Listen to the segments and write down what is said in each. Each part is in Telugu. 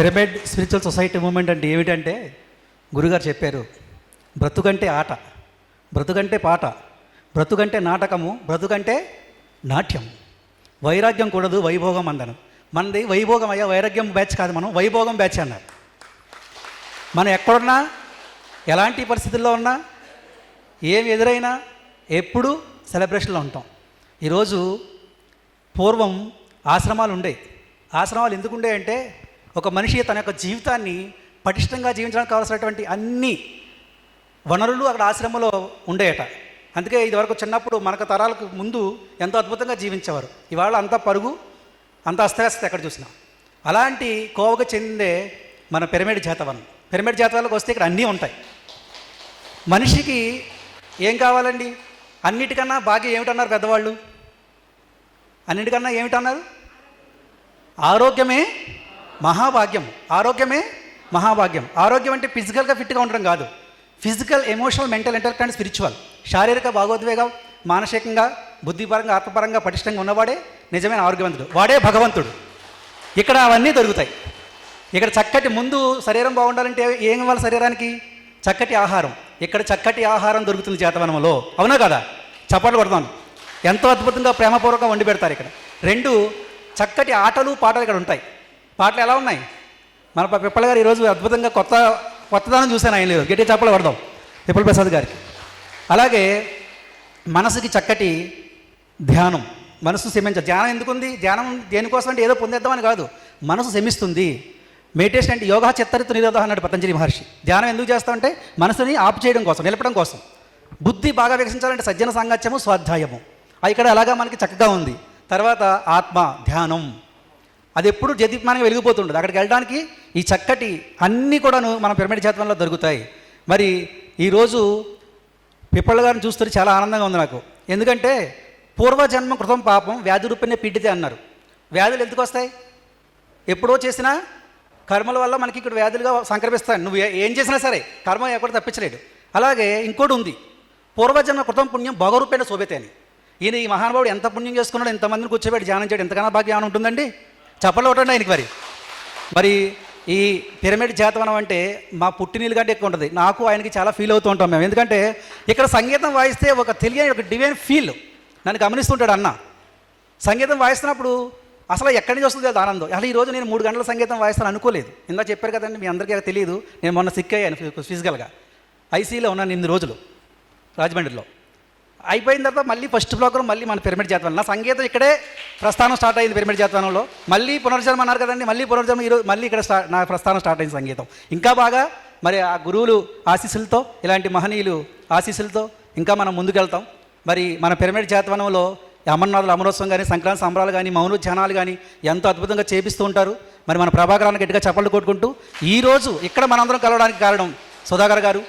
పిరమిడ్ స్పిరిచువల్ సొసైటీ మూమెంట్ అంటే ఏమిటంటే గురుగారు చెప్పారు బ్రతుకంటే ఆట బ్రతుకంటే పాట బ్రతుకంటే నాటకము బ్రతుకంటే నాట్యం. వైరాగ్యం కూడదు వైభోగం అందను. మనది వైభోగం అయ్యా వైరాగ్యం బ్యాచ్ కాదు మనం వైభోగం బ్యాచ్ అన్నారు. మనం ఎక్కడున్నా ఎలాంటి పరిస్థితుల్లో ఉన్నా ఏం ఎదురైనా ఎప్పుడు సెలబ్రేషన్లో ఉంటాం. ఈరోజు పూర్వం ఆశ్రమాలు ఉండే. ఆశ్రమాలు ఎందుకు ఉండే అంటే ఒక మనిషి తన యొక్క జీవితాన్ని పటిష్టంగా జీవించడానికి కావాల్సినటువంటి అన్ని వనరులు అక్కడ ఆశ్రమంలో ఉండేయట. అందుకే ఇదివరకు చిన్నప్పుడు మనకు తరాలకు ముందు ఎంతో అద్భుతంగా జీవించేవారు. ఇవాళ అంతా పరుగు అంత అస్తవ్యస్త ఎక్కడ చూసినా. అలాంటి కోవకు చెందే మన పిరమిడ్ జాతవనం. పిరమిడ్ జాతవాలకు వస్తే ఇక్కడ అన్నీ ఉంటాయి. మనిషికి ఏం కావాలండి? అన్నిటికన్నా భాగ్యం ఏమిటన్నారు పెద్దవాళ్ళు? అన్నిటికన్నా ఏమిటన్నారు? ఆరోగ్యమే మహాభాగ్యం. ఆరోగ్యమే మహాభాగ్యం. ఆరోగ్యం అంటే ఫిజికల్గా ఫిట్గా ఉండడం కాదు. Physical emotional mental intellect and spiritual. శారీరక భాగోద్వేగం మానసికంగా బుద్ధిపరంగా ఆత్మపరంగా పటిష్టంగా ఉన్నవాడే నిజమైన ఆరోగ్యవంతుడు. వాడే భగవంతుడు. ఇక్కడ అవన్నీ దొరుకుతాయి. ఇక్కడ చక్కటి ముందు శరీరం బాగుండాలంటే ఏం ఇవ్వాలి శరీరానికి? చక్కటి ఆహారం. ఇక్కడ చక్కటి ఆహారం దొరుకుతుంది చేతవనంలో. అవునా కదా? చప్పట్లు కొడతాను ఎంతో అద్భుతంగా ప్రేమపూర్వకంగా వండి పెడతారు ఇక్కడ. రెండు చక్కటి ఆటలు పాటలు ఇక్కడ ఉంటాయి. పాటలు ఎలా ఉన్నాయి? మన పిప్పల గారు ఈరోజు అద్భుతంగా కొత్త కొత్తదనం చూశాను ఆయన లేదు గట్టి చెప్పలు పడదాం పిప్పల ప్రసాద్ గారికి. అలాగే మనసుకి చక్కటి ధ్యానం. మనసు శమించ ధ్యానం ఎందుకుంది? ధ్యానం దేనికోసం అంటే ఏదో పొందేద్దామని కాదు. మనసు శమిస్తుంది మెడిటేషన్ అంటే యోగా చిత్తరిత నిరోధం అన్నాడు పతంజలి మహర్షి. ధ్యానం ఎందుకు చేస్తామంటే మనసుని ఆపు చేయడం కోసం నిలపడం కోసం. బుద్ధి బాగా వికసించాలంటే సజ్జన సాంగత్యము స్వాధ్యాయము. ఇక్కడ అలాగా మనకి చక్కగా ఉంది. తర్వాత ఆత్మ ధ్యానం. అది ఎప్పుడు జదీప్మానంగా వెలిగిపోతుండదు. అక్కడికి వెళ్ళడానికి ఈ చక్కటి అన్నీ కూడాను మన పిరమిడ్ జాతకంలో దొరుకుతాయి. మరి ఈరోజు పిప్పళ్ళ గారిని చూస్తుంటే చాలా ఆనందంగా ఉంది నాకు. ఎందుకంటే పూర్వజన్మ కృతం పాపం వ్యాధి రూపేణ పీడితే అన్నారు. వ్యాధులు ఎందుకు వస్తాయి? ఎప్పుడో చేసిన కర్మల వల్ల మనకి ఇక్కడ వ్యాధులుగా సంక్రమిస్తాయి. నువ్వు ఏం చేసినా సరే కర్మ ఎక్కడ తప్పించలేడు అలాగే ఇంకోటి ఉంది. పూర్వజన్మ కృతం పుణ్యం భగరూపేణ శోభితే అని. ఈయన ఈ మహానుభావుడు ఎంత పుణ్యం చేసుకున్నాడు ఎంతమందిని కూర్చోబెట్టి ధ్యానం చేయడం ఎంతకన్నా భాగ్యం ఉంటుందండి? చెప్పలు ఒకటండి ఆయనకి మరి. మరి ఈ పిరమిడ్ జాతవనం అంటే మా పుట్టినీళ్ళు కంటే ఎక్కువ ఉంటుంది. నాకు ఆయనకి చాలా ఫీల్ అవుతూ ఉంటాం మేము. ఎందుకంటే ఇక్కడ సంగీతం వాయిస్తే ఒక తెలియని ఒక డివైన్ ఫీల్ నన్ను గమనిస్తుంటాడు అన్న. సంగీతం వాయిస్తున్నప్పుడు అసలు ఎక్కడి నుంచి వస్తుంది కదా ఆనందం. అసలు ఈ రోజు నేను మూడు గంటల సంగీతం వాయిస్తాను అనుకోలేదు. ఇందా చెప్పారు కదండి మీ అందరికీ తెలియదు నేను మొన్న సిక్ అయ్యాను ఫిజికల్గా ఐసీలో ఉన్నాను ఇన్ని రోజులు. రాజమండ్రిలో. అయిపోయిన తర్వాత మళ్ళీ ఫస్ట్ బ్లాక్లో మళ్ళీ మన పిరమిడ్ జాతవనం. నా సంగీతం ఇక్కడే ప్రస్థానం స్టార్ట్ అయింది పిరమిడ్ జాతవనంలో. మళ్ళీ పునర్జన్మ అన్నారు కదండి మళ్ళీ పునర్జన్మ ఈరోజు మళ్ళీ ఇక్కడ స్టార్ట్ నా ప్రస్థానం స్టార్ట్ అయింది సంగీతం. ఇంకా బాగా మరి ఆ గురువులు ఆశీస్సులతో ఇలాంటి మహనీయులు ఆశీస్సులతో ఇంకా మనం ముందుకెళ్తాం. మరి మన పిరమిడ్ జాతవనంలో అమర్నాథులు అమరోత్సవం కానీ సంక్రాంతి సంబరాలు కానీ మౌనోధ్యానాలు కానీ ఎంతో అద్భుతంగా చేపిస్తూ ఉంటారు. మరి మన ప్రభాకరాన్ని గట్టిగా చప్పట్లు కొట్టుకుంటూ ఈరోజు ఇక్కడ మనందరం కలవడానికి కారణం సుధాకర్ గారు.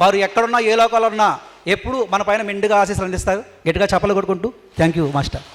వారు ఎక్కడున్నా ఏ లోకాలు ఉన్నా ఎప్పుడు మన పైన మెండుగా ఆశీస్సులు అందిస్తారు? గట్టిగా చెప్పలు కొట్టుకుంటూ. Thank you master